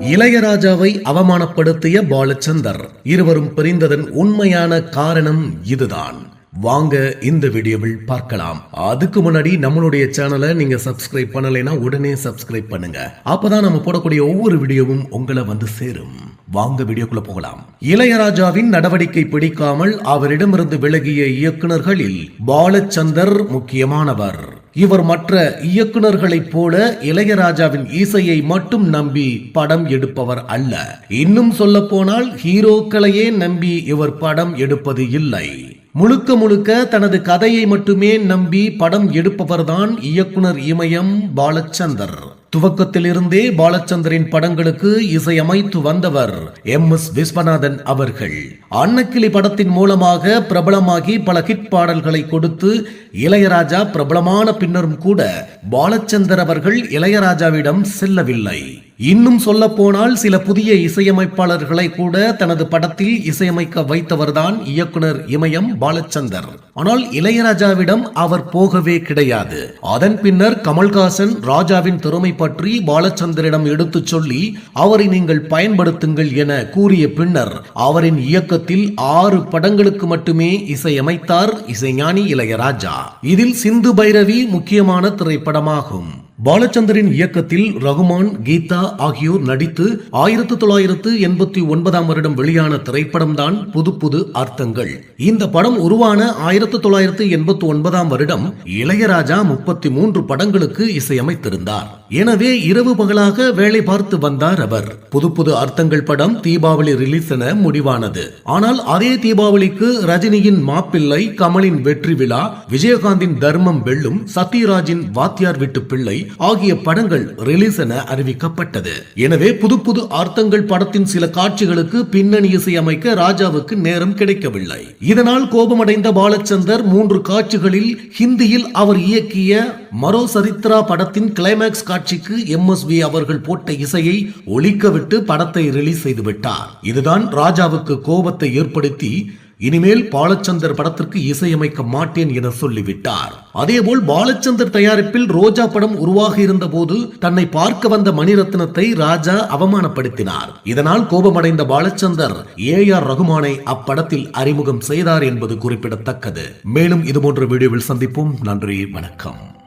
இளையராஜாவை அவமானப்படுத்திய பாலச்சந்தர். இருவரும் பிரிந்ததன் உண்மையான காரணம் இதுதான். வாங்க இந்த வீடியோவில் பார்க்கலாம். அதுக்கு முன்னாடி நம்மளுடைய சேனலை நீங்க சப்ஸ்கிரைப் பண்ணலைன்னா உடனே சப்ஸ்கிரைப் பண்ணுங்க. அப்பதான் நம்ம போடக்கூடிய ஒவ்வொரு வீடியோவும் உங்களை வந்து சேரும். வாங்க வீடியோக்குள்ள போகலாம். இளையராஜாவின் நடவடிக்கை பிடிக்காமல் அவரிடமிருந்து விலகிய இயக்குனர்களில் பாலச்சந்தர் முக்கியமானவர். இவர் மற்ற இயக்குனர்களைப் போல இளையராஜாவின் இசையை மட்டும் நம்பி படம் எடுப்பவர் அல்ல. இன்னும் சொல்ல போனால் ஹீரோக்களையே நம்பி இவர் படம் எடுப்பது இல்லை. முழுக்க முழுக்க தனது கதையை மட்டுமே நம்பி படம் எடுப்பவர்தான் இயக்குனர் இமயம் பாலச்சந்தர். துவக்கத்திலிருந்தே பாலச்சந்தரின் படங்களுக்கு இசையமைத்து வந்தவர் எம். எஸ். விஸ்வநாதன் அவர்கள். அன்னக்கிளி படத்தின் மூலமாக பிரபலமாகி பல ஹிட் பாடல்களை கொடுத்து இளையராஜா பிரபலமான பின்னரும் கூட பாலச்சந்தர் அவர்கள் இளையராஜாவிடம் செல்லவில்லை. இன்னும் சொல்ல போனால் சில புதிய இசையமைப்பாளர்களை கூட தனது படத்தில் இசையமைக்க வைத்தவர்தான் இயக்குனர் இமயம் பாலச்சந்தர். ஆனால் இளையராஜாவிடம் அவர் போகவே கிடையாது. அதன் பின்னர் கமல்ஹாசன் ராஜாவின் திறமை பற்றி பாலச்சந்தரிடம் எடுத்துச் சொல்லி அவரை நீங்கள் பயன்படுத்துங்கள் என கூறிய பின்னர் அவரின் இயக்கத்தில் ஆறு படங்களுக்கு மட்டுமே இசையமைத்தார் இசைஞானி இளையராஜா. இதில் சிந்து பைரவி முக்கியமான திரைப்படமாகும். பாலச்சந்தரின் இயக்கத்தில் ரகுமான் கீதா ஆகியோர் நடித்து ஆயிரத்து தொள்ளாயிரத்து எண்பத்தி ஒன்பதாம் வருடம் வெளியான திரைப்படம் தான் புது புது அர்த்தங்கள். இந்த படம் உருவான ஆயிரத்து தொள்ளாயிரத்து எண்பத்தி ஒன்பதாம் வருடம் இளையராஜா முப்பத்தி மூன்று படங்களுக்கு இசையமைத்திருந்தார். எனவே இரவு பகலாக வேலை பார்த்து வந்தார் அவர். புது புது அர்த்தங்கள் படம் தீபாவளி ரிலீஸ் என முடிவானது. ஆனால் அதே தீபாவளிக்கு ரஜினியின் மாப்பிள்ளை கமலின் வெற்றி விழா விஜயகாந்தின் தர்மம் வெல்லும் சத்யராஜின் வாத்தியார் வீட்டு பிள்ளை ஆகிய படங்கள் ரிலீஸ் என அறிவிக்கப்பட்டது. எனவே புது புது ஆர்த்தங்கள் படத்தின் சில காட்சிகளுக்கு பின்னணி இசை அமைக்க ராஜாவுக்கு நேரம் கிடைக்கவில்லை. இதனால் கோபமடைந்த பாலச்சந்தர் மூன்று காட்சிகளில் ஹிந்தியில் அவர் இயக்கிய மரோ சரித்ரா படத்தின் கிளைமேக்ஸ் காட்சிக்கு எம் எஸ் வி அவர்கள் போட்ட இசையை ஒழிக்கவிட்டு படத்தை ரிலீஸ் செய்து விட்டார். இதுதான் ராஜாவுக்கு கோபத்தை ஏற்படுத்தி இனிமேல் பாலச்சந்தர் படத்திற்கு இசையமைக்க மாட்டேன் என சொல்லிவிட்டார். அதேபோல் பாலச்சந்தர் தயாரிப்பில் ரோஜா படம் உருவாக இருந்த போது தன்னை பார்க்க வந்த மணிரத்னத்தை ராஜா அவமானப்படுத்தினார். இதனால் கோபமடைந்த பாலச்சந்தர் ஏ ஆர் ரகுமானை அப்படத்தில் அறிமுகம் செய்தார் என்பது குறிப்பிடத்தக்கது. மேலும் இதுபோன்ற வீடியோவில் சந்திப்போம். நன்றி வணக்கம்.